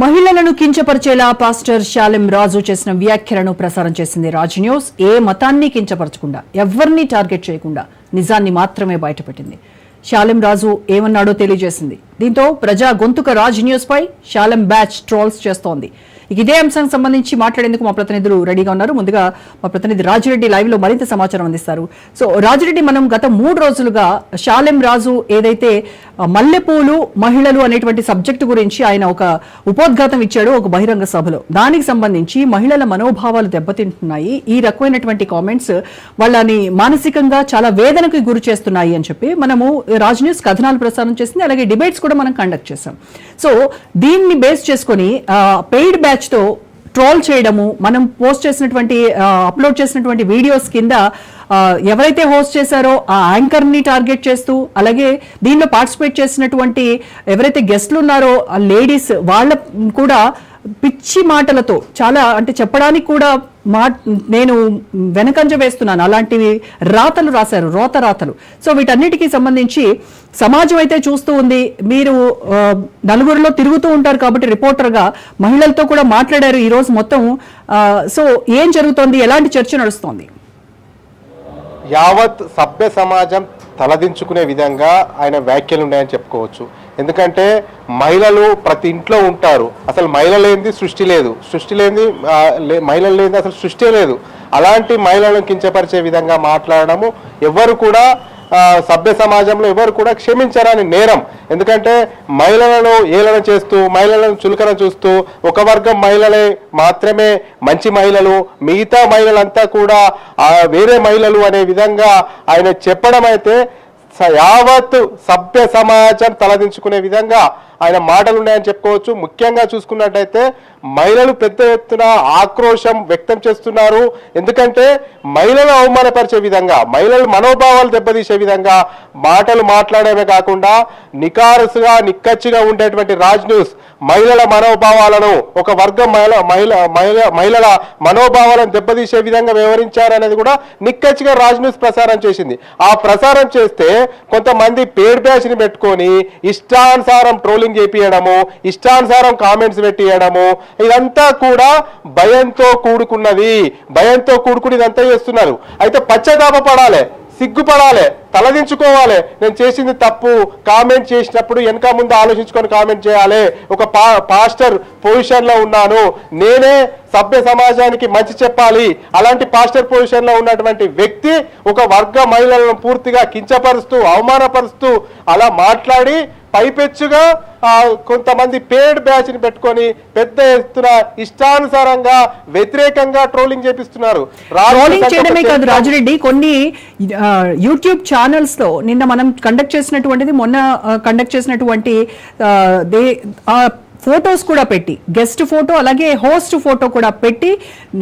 మహిళలను కించపరిచేలా పాస్టర్ శాలెం రాజు చేసిన వ్యాఖ్యలను ప్రసారం చేసింది రాజ్ న్యూస్. ఏ మతాన్ని కించపరచకుండా ఎవరిని టార్గెట్ చేయకుండా నిజాన్ని మాత్రమే బయటపెట్టింది. శాలెం రాజు ఏమన్నాడో తెలియజేసింది. దీంతో ప్రజా గొంతుక రాజ్ న్యూస్ పై శాలెం బ్యాచ్ ట్రోల్స్ చేస్తోంది. ఇక ఇదే అంశానికి సంబంధించి మాట్లాడేందుకు మా ప్రతినిధులు రెడీగా ఉన్నారు. ముందుగా మా ప్రతినిధి రాజురెడ్డి లైవ్లో మరింత సమాచారం అందిస్తారు. సో రాజురెడ్డి మనం గత మూడు రోజులుగా శాలెం రాజు ఏదైతే మల్లెపూలు మహిళలు అనేటువంటి సబ్జెక్టు గురించి ఆయన ఒక ఉపోద్ఘాతం ఇచ్చాడు ఒక బహిరంగ సభలో. దానికి సంబంధించి మహిళల మనోభావాలు దెబ్బతింటున్నాయి. ఈ రకమైనటువంటి కామెంట్స్ వాళ్ళని మానసికంగా చాలా వేదనకు గురి చేస్తున్నాయి అని చెప్పి మనము రాజ్ న్యూస్ కథనాలు ప్రసారం చేసింది. అలాగే డిబేట్స్ కూడా మనం కండక్ట్ చేసాం సో దీన్ని బేస్ చేసుకొని పెయిడ్ బ్యాచ్తో ట్రోల్ చేయడము మనం పోస్ట్ చేసినటువంటి అప్లోడ్ చేసినటువంటి వీడియోస్ కింద ఎవరైతే హోస్ట్ చేశారో ఆ యాంకర్ని టార్గెట్ చేస్తూ అలాగే దీనిలో పార్టిసిపేట్ చేసినటువంటి ఎవరైతే గెస్ట్లు ఉన్నారో ఆ లేడీస్ వాళ్ళ కూడా పిచ్చి మాటలతో చాలా అంటే చెప్పడానికి కూడా మా నేను వెనకంజ వేస్తున్నాను. అలాంటివి రాతలు రాశారు రోత రాతలు. సో వీటన్నిటికీ సంబంధించి సమాజం అయితే చూస్తూ ఉంది. మీరు నలుగురిలో తిరుగుతూ ఉంటారు కాబట్టి రిపోర్టర్గా మహిళలతో కూడా మాట్లాడారు ఈరోజు మొత్తం. సో ఏం జరుగుతోంది? ఎలాంటి చర్చ నడుస్తోంది? యావత్ సభ్య సమాజం తలదించుకునే విధంగా ఆయన వ్యాఖ్యలు ఉన్నాయని చెప్పుకోవచ్చు. ఎందుకంటే మహిళలు ప్రతి ఇంట్లో ఉంటారు. అసలు మహిళ లేనిది సృష్టి లేదు. సృష్టి లేనిది లే- మహిళలు లేనిది అసలు సృష్టి లేదు. అలాంటి మహిళలను కించపరిచే విధంగా మాట్లాడడము ఎవరు కూడా సభ్య సమాజంలో ఎవరు కూడా క్షమించరాని నేరం. ఎందుకంటే మహిళలను ఏలన చేస్తూ మహిళలను చులకన చూస్తూ ఒక వర్గం మహిళలే మాత్రమే మంచి మహిళలు మిగతా మహిళలంతా కూడా వేరే మహిళలు అనే విధంగా ఆయన చెప్పడం అయితే యావత్ సభ్య సమాజం తలదించుకునే విధంగా ఆయన మాటలు ఉన్నాయని చెప్పుకోవచ్చు. ముఖ్యంగా చూసుకున్నట్టయితే మహిళలు పెద్ద ఎత్తున ఆక్రోశం వ్యక్తం చేస్తున్నారు. ఎందుకంటే మహిళలు అవమానపరిచే విధంగా మహిళలు మనోభావాలు దెబ్బతీసే విధంగా మాటలు మాట్లాడమే కాకుండా నికారసుగా నిక్కచ్చిగా ఉండేటువంటి రాజ్ న్యూస్ మహిళల మనోభావాలను ఒక వర్గం మహిళ మహిళ మహిళ మహిళల మనోభావాలను దెబ్బతీసే విధంగా వివరించారనేది కూడా నిక్కచ్చిగా రాజ్ న్యూస్ ప్రసారం చేసింది. ఆ ప్రసారం చేస్తే కొంతమంది పేడ్ బ్యాచ్ని పెట్టుకొని ఇష్టానుసారం ట్రోలింగ్ చేపియడము ఇష్టానుసారం కామెంట్స్ పెట్టియడము ఇదంతా కూడా భయంతో కూడుకున్నది. భయంతో కూడుకుని ఇదంతా చేస్తున్నారు. అయితే పశ్చాత్తాప పడాలి సిగ్గుపడాలి తలదించుకోవాలి. నేను చేసింది తప్పు. కామెంట్ చేసినప్పుడు వెనక ముందు ఆలోచించుకొని కామెంట్ చేయాలి. ఒక పా పాస్టర్ పొజిషన్లో ఉన్నాను. నేనే సభ్య సమాజానికి మంచి చెప్పాలి. అలాంటి పాస్టర్ పొజిషన్లో ఉన్నటువంటి వ్యక్తి ఒక వర్గ మహిళలను పూర్తిగా కించపరుస్తూ అవమానపరుస్తూ అలా మాట్లాడి పైపెచ్చుగా కొంతమంది పేడ్ బ్యాచ్ని పెట్టుకొని పెద్ద ఎత్తున ఇష్టానుసారంగా వ్యతిరేకంగా ట్రోలింగ్ చేపిస్తున్నారు. ట్రోలింగ్ చేయడమే కాదు రాజురెడ్డి కొన్ని యూట్యూబ్ ఛానల్స్లో నిన్న మనం కండక్ట్ చేసినటువంటిది మొన్న కండక్ట్ చేసినటువంటి దే ఫొటోస్ కూడా పెట్టి గెస్ట్ ఫోటో అలాగే హోస్ట్ ఫోటో కూడా పెట్టి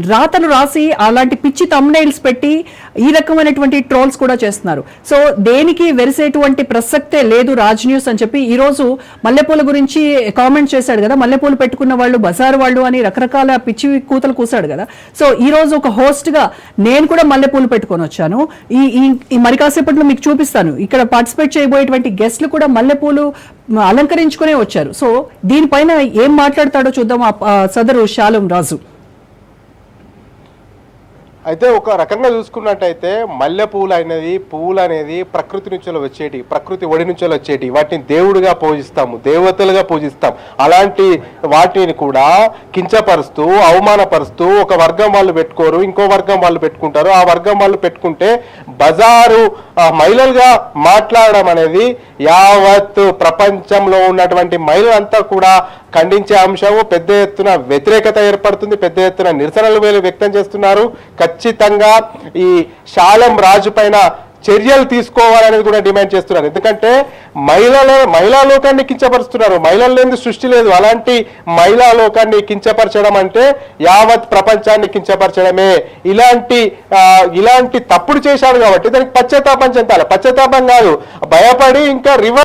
రాతలు రాసి అలాంటి పిచ్చి తమ్నైల్స్ పెట్టి ఈ రకమైనటువంటి ట్రోల్స్ కూడా చేస్తున్నారు. సో దేనికి వెరిసేటువంటి ప్రసక్తే లేదు రాజ్ న్యూస్ అని చెప్పి ఈ రోజు మల్లెపూల గురించి కామెంట్ చేశాడు కదా. మల్లెపూలు పెట్టుకున్న వాళ్ళు బజార్ వాళ్ళు అని రకరకాల పిచ్చి కూతలు కూసాడు కదా. సో ఈ రోజు ఒక హోస్ట్గా నేను కూడా మల్లెపూలు పెట్టుకొని వచ్చాను. ఈ ఈ- మరి కాసేపట్లో మీకు చూపిస్తాను. ఇక్కడ పార్టిసిపేట్ చేయబోయేటువంటి గెస్ట్లు కూడా మల్లెపూలు అలంకరించుకునే వచ్చారు. సో దీనిపైన ఏం మాట్లాడతాడో చూద్దాం ఆ సదరు శాలం రాజు. అయితే ఒక రకంగా చూసుకున్నట్టయితే మల్లె పువ్వులు అనేది పువ్వులు అనేది ప్రకృతి నుంచి వచ్చేటి ప్రకృతి ఒడి నుంచి వచ్చేటి వాటిని దేవుడిగా పూజిస్తాము దేవతలుగా పూజిస్తాం. అలాంటి వాటిని కూడా కించపరుస్తూ అవమానపరుస్తూ ఒక వర్గం వాళ్ళు పెట్టుకోరు ఇంకో వర్గం వాళ్ళు పెట్టుకుంటారు. ఆ వర్గం వాళ్ళు పెట్టుకుంటే బజారు మహిళలుగా మాట్లాడడం అనేది యావత్ ప్రపంచంలో ఉన్నటువంటి మహిళలంతా కూడా ఖండించే అంశము పెద్ద ఎత్తున వ్యతిరేకత ఏర్పడుతుంది పెద్ద ఎత్తున నిరసనలు వీళ్ళు వ్యక్తం చేస్తున్నారు. ఖచ్చితంగా ఈ శాలం రాజు పైన చర్యలు తీసుకోవాలనేది కూడా డిమాండ్ చేస్తున్నారు. ఎందుకంటే మహిళల మహిళా లోకాన్ని కించపరుస్తున్నారు. మహిళలు లేని సృష్టి లేదు. అలాంటి మహిళా లోకాన్ని కించపరచడం అంటే యావత్ ప్రపంచాన్ని కించపరచడమే. ఇలాంటి ఇలాంటి తప్పుడు చేశాడు కాబట్టి దానికి పశ్చాత్తాపం చెందాలి. పశ్చాత్తాపం కాదు. భయపడి ఇంకా రివర్స్